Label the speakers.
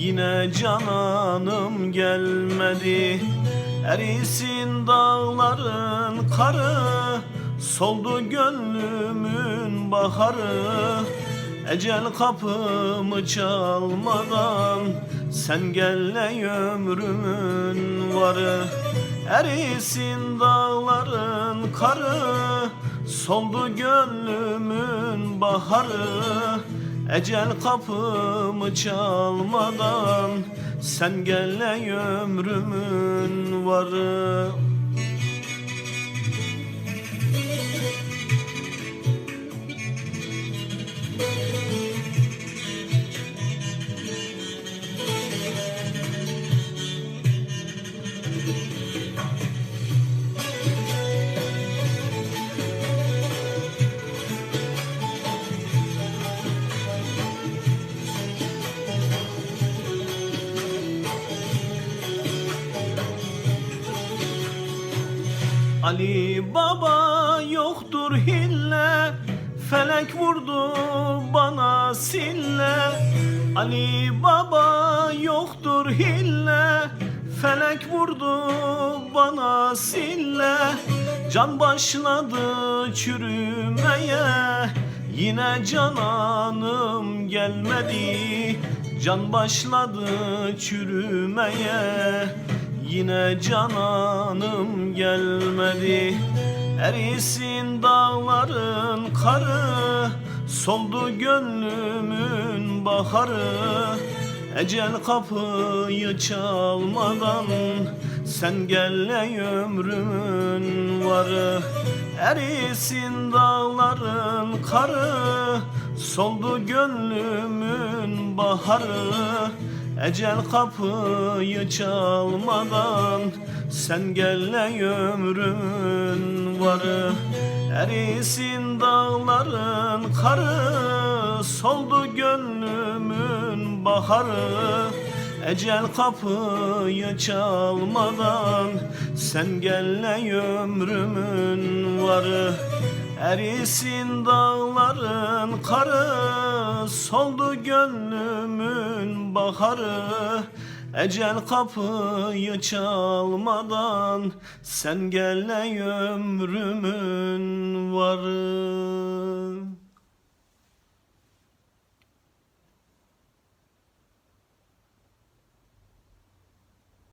Speaker 1: Yine cananım gelmedi. Erisin dağların karı Soldu gönlümün baharı. Ecel kapımı çalmadan Sen gel ey ömrümün varı. Erisin dağların karı Soldu gönlümün baharı Ecel kapımı çalmadan Sen gel ey ömrümün varı Ali Baba yoktur hille Felek vurdu bana sille. Ali Baba yoktur hille Felek vurdu bana sille. Can başladı çürümeye Yine cananım gelmedi. Can başladı çürümeye Yine cananım gelmedi. Erisin dağların karı Soldu gönlümün baharı. Ecel kapıyı çalmadan Sen gel ey ömrümün varı. Erisin dağların karı Soldu gönlümün baharı Ecel kapıyı çalmadan Sen gel ey ömrümün varı? Erisin dağların karı Soldu gönlümün baharı. Ecel kapıyı çalmadan Sen gel ey ömrümün varı Erisin dağların karı Soldu gönlümün baharı. Ecel kapıyı çalmadan Sen gel ömrümün varı